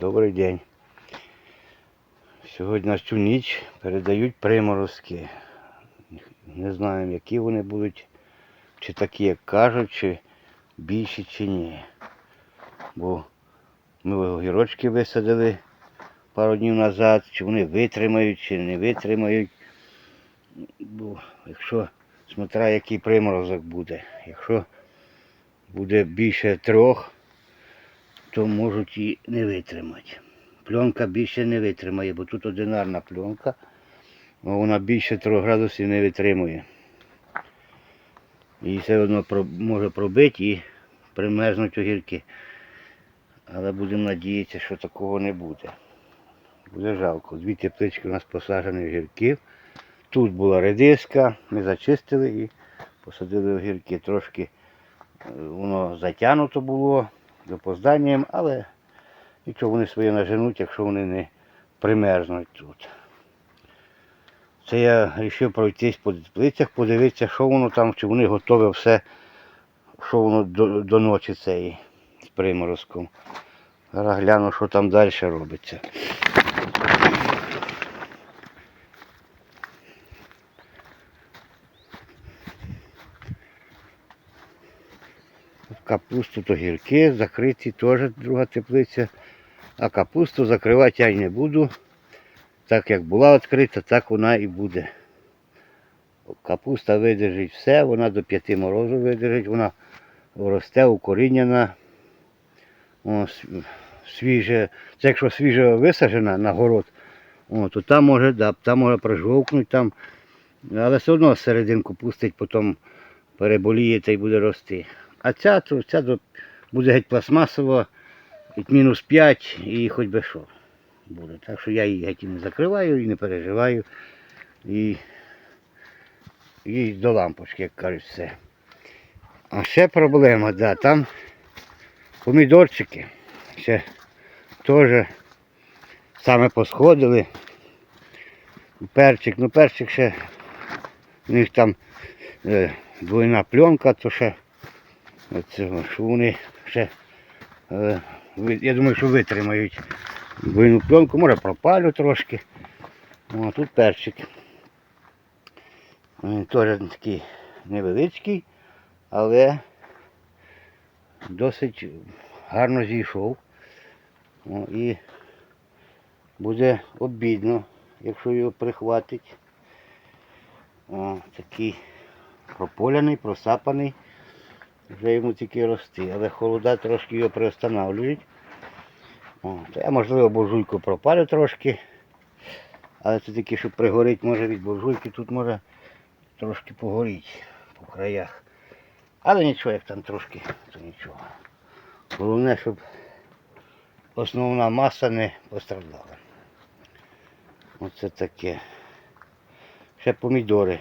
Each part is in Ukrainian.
Добрий день. Сьогодні цю ніч передають приморозки. Не знаємо, які вони будуть, чи такі, як кажуть, чи більші, чи ні. Бо ми огірочки висадили пару днів назад, чи вони витримають, чи не витримають. Бо якщо смотря який приморозок буде. Якщо буде більше трьох, то можуть і не витримати. Пленка більше не витримає, бо тут одинарна пленка, вона більше 3 градусів не витримує. І все одно може пробити і примерзнуть огірки. Але будемо надіятися, що такого не буде. Буде жалко. Дві теплички у нас посаджені огірків. Тут була редиска, ми зачистили і посадили огірки. Трошки е, воно затягнуто було з опозданням, але нічого вони своє наженуть, якщо вони не примерзнуть тут. Це я вирішив пройтись по теплицях, подивитися, що воно там, чи вони готові все, що воно до, до ночі цієї з приморозком. Зараз гляну, що там далі робиться. Капусту то гірки, закриті теж друга теплиця. А капусту закривати я й не буду. Так як була відкрита, так вона і буде. Капуста видержить все, вона до п'яти морозу видержить, вона росте, укорінена. Свіже. Це якщо свіже висаджена на город, то там може, да, там може прижовкнути, там. але все одно серединку пустить, потім переболіє та й буде рости. А ця, то ця до- буде геть пластмасова, мінус 5 і хоч би що буде. Так що я її геть і не закриваю і не переживаю. І, і до лампочки, як кажуть, все. А ще проблема, да, там помідорчики ще теж саме посходили. Перчик, ну перчик ще у них там е, двойна пленка, то ще Оцього, що вони ще, я думаю, що витримають двойну пленку, може пропалю трошки. О, тут перчик. Він теж такий невеличкий, але досить гарно зійшов. О, і буде обідно, якщо його прихватить. О, такий прополяний, просапаний. Вже йому тільки рости, але холода трошки його приостанавлюють. О, то я можливо буржуйку пропалю трошки. Але це таки, щоб пригорить, може від буржуйки, тут може трошки погоріть по краях. Але нічого, як там трошки, то нічого. Головне, щоб основна маса не постраждала. Оце таке. Ще помідори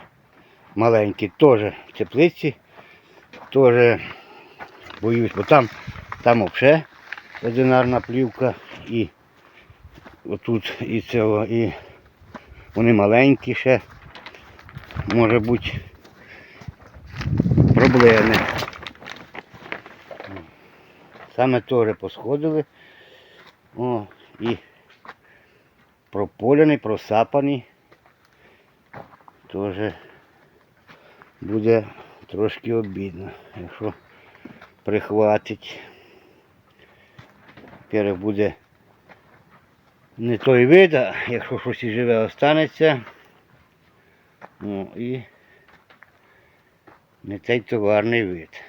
маленькі, теж в теплиці. Теж боюсь, бо там, там взагалі одинарна плівка і отут і цього, і вони маленькі ще. Може бути проблеми. Саме теж посходили. О, і прополяний, просапаний. Теж буде трошки обідно, якщо прихватить. Перше буде не той вид, а якщо щось і живе останеться. Ну і не цей товарний вид.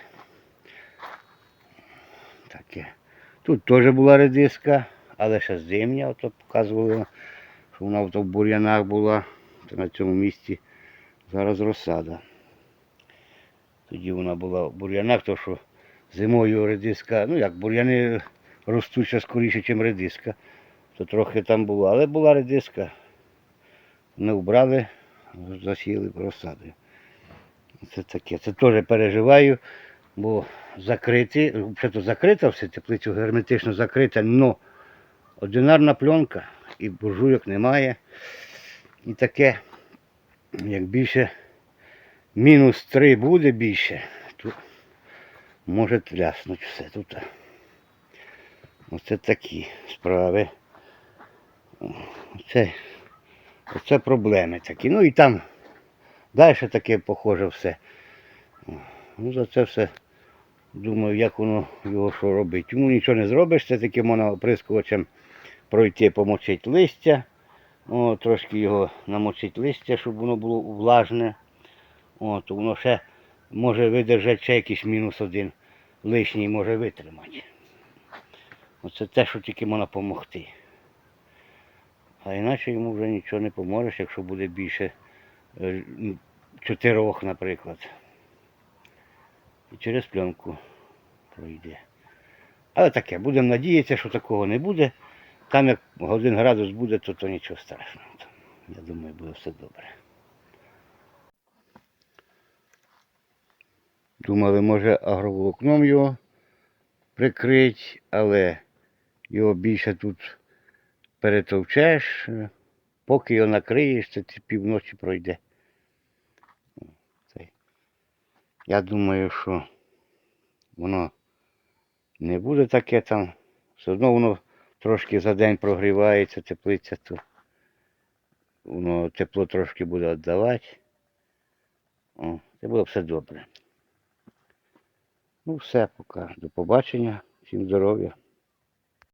Таке. Тут теж була редиска, але ще зимня, ото показували, що вона в бур'янах була, то на цьому місці зараз розсада. Тоді вона була в бур'янах, то що зимою редиска, ну як бур'яни ростуть скоріше, ніж редиска, то трохи там було. Але була редиска. Не вбрали, засіяли розсадою. Це таке. Це теж переживаю, бо закриті, взагалі закрита все, теплицю герметично закрита, але одинарна пленка і буржуйок немає. І таке, як більше мінус 3 буде більше, то може тряснуть все тут. Оце такі справи. Оце, оце проблеми такі. Ну і там далі таке похоже все. Ну за це все думаю, як воно його що робить. Йому нічого не зробиш, це таки можна оприскувачем пройти, помочити листя. О, трошки його намочити листя, щоб воно було влажне. О, то воно ще може видержати ще якийсь мінус один лишній може витримати. Оце те, що тільки можна допомогти. А іначе йому вже нічого не поможеш, якщо буде більше е, чотирьох, наприклад. І через пленку пройде. Але таке, будемо надіятися, що такого не буде. Там як один градус буде, то, то нічого страшного. Я думаю, буде все добре. Думали, може агроволокном його прикрить, але його більше тут перетовчеш, поки його накриєш, це півночі пройде. Я думаю, що воно не буде таке там. Все одно воно трошки за день прогрівається, теплиця, то воно тепло трошки буде віддавати. О, це буде все добре. Ну все, пока. До побачення. Всім здоров'я.